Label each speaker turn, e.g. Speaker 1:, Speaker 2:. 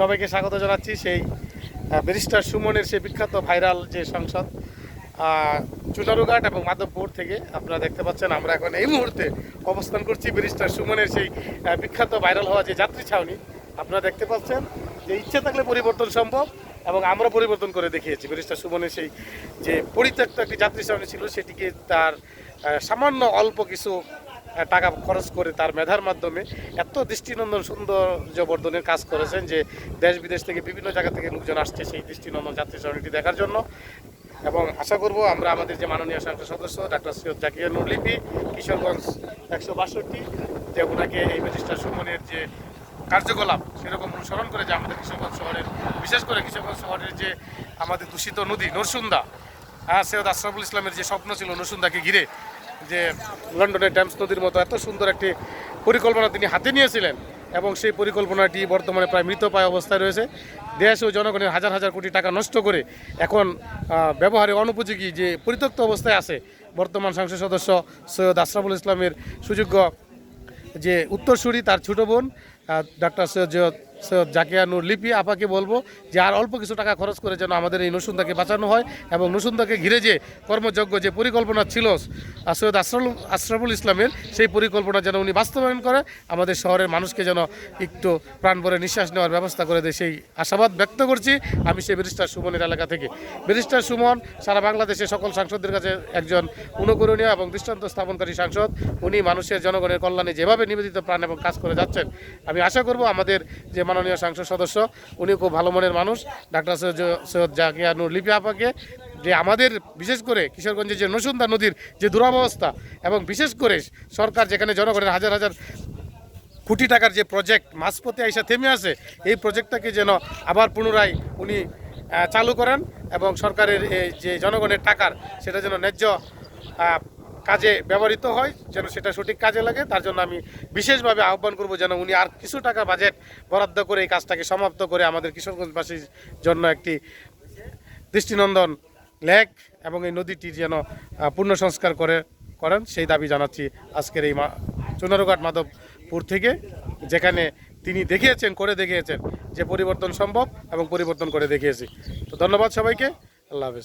Speaker 1: সবাইকে স্বাগত জানাচ্ছি সেই ব্যারিস্টার সুমনের সেই বিখ্যাত ভাইরাল যে সংসদ আহ, চুনারুঘাট এবং মাধবপুর থেকে আপনারা দেখতে পাচ্ছেন আমরা এখন এই মুহূর্তে অবস্থান করছি ব্যারিস্টার সুমনের সেই বিখ্যাত ভাইরাল হওয়া যে যাত্রী ছাউনি। আপনারা দেখতে পাচ্ছেন যে ইচ্ছে থাকলে পরিবর্তন সম্ভব এবং আমরা পরিবর্তন করে দেখিয়েছি। ব্যারিস্টার সুমনের সেই যে পরিত্যক্ত একটি যাত্রী ছাউনি ছিল সেটিকে তার সামান্য অল্প কিছু টাকা খরচ করে তার মেধার মাধ্যমে এত দৃষ্টিনন্দন সৌন্দর্য বর্ধনের কাজ করেছেন যে দেশ বিদেশ থেকে বিভিন্ন জায়গা থেকে লোকজন আসছে সেই দৃষ্টিনন্দন যাত্রী সরণিটি দেখার জন্য। এবং আশা করব আমরা আমাদের যে মাননীয় সংসদ সদস্য, ডাক্তার সৈয়দ জাকিয়া নুরলিপি কিশোরগঞ্জ একশো বাষট্টি, যে ওনাকে এই ম্যাজিস্ট্রেট সুমনের যে কার্যকলাপ সেরকম অনুসরণ করে যে আমাদের কিশোরগঞ্জ শহরের, বিশেষ করে কিশোরগঞ্জ শহরের যে আমাদের দূষিত নদী নরসুন্দা হ্যাঁ সৈয়দ আশরাফুল ইসলামের যে স্বপ্ন ছিল নরসুন্দাকে ঘিরে যে লন্ডনের ড্যামস নদীর মতো এত সুন্দর একটি পরিকল্পনা তিনি হাতে নিয়েছিলেন এবং সেই পরিকল্পনাটি বর্তমানে প্রায় মৃতপায় অবস্থায় রয়েছে। দেশ ও জনগণের হাজার হাজার কোটি টাকা নষ্ট করে এখন ব্যবহারে অনুপযোগী যে পরিত্যক্ত অবস্থায় আছে, বর্তমান সংসদ সদস্য সৈয়দ আশরাফুল ইসলামের সুযোগ্য যে উত্তরসূরি তার ছোটো বোন ডাক্তার সৈয়দ সৈয়দ জাকিয়া লিপি আপাকে বলব যে আর অল্প কিছু টাকা খরচ করে যেন আমাদের এই নসুন্দাকে বাঁচানো হয় এবং নসুন্দাকে ঘিরে যে কর্মযজ্ঞ, যে পরিকল্পনা ছিল সৈয়দ আশরাফুল আশরাফুল ইসলামের, সেই পরিকল্পনা যেন উনি বাস্তবায়ন করে, আমাদের শহরের মানুষকে যেন একটু প্রাণ ভরে নিঃশ্বাস নেওয়ার ব্যবস্থা করে দেয় সেই আশাবাদ ব্যক্ত করছি। আমি সেই ব্যারিস্টার সুমনের এলাকা থেকে। ব্যারিস্টার সুমন, সারা বাংলাদেশের সকল সাংসদদের কাছে একজন অনুকরণীয় এবং দৃষ্টান্ত স্থাপনকারী সাংসদ। উনি মানুষের, জনগণের কল্যাণে যেভাবে নিবেদিত প্রাণ এবং কাজ করে যাচ্ছেন, আমি আশা করব আমাদের যে মাননীয় সাংসদ সদস্য উনি খুব ভালো মনের মানুষ। ডাক্তার সৈয়দ সৈয়দ জাকিয়া নুর লিপি আপাকে, যে আমাদের বিশেষ করে কিশোরগঞ্জের যে নসুন্দা নদীর যে দুরাবস্থা এবং বিশেষ করে সরকার যেখানে জনগণের হাজার হাজার কোটি টাকার যে প্রজেক্ট মাঝপথে আইসা থেমে আছে, এই প্রজেক্টটাকে যেন আবার পুনরায় উনি চালু করেন এবং সরকারের এই যে জনগণের টাকার, সেটা যেন ন্যায্য কাজে ব্যবহৃত হয়, যেন সেটা সঠিক কাজে লাগে। তার জন্য আমি বিশেষভাবে আহ্বান করব যেন উনি আর কিছু টাকা বাজেট বরাদ্দ করে এই কাজটাকে সমাপ্ত করে আমাদের কিশোরগঞ্জবাসীর জন্য একটি দৃষ্টিনন্দন লেক এবং এই নদীটির যেন পূর্ণ সংস্কার করে, করেন। সেই দাবি জানাচ্ছি আজকের এই চুনারুঘাট মাধবপুর থেকে, যেখানে তিনি দেখিয়েছেন, করে দেখিয়েছেন যে পরিবর্তন সম্ভব এবং পরিবর্তন করে দেখিয়েছি। তো ধন্যবাদ সবাইকে। আল্লাহ হাফেজ।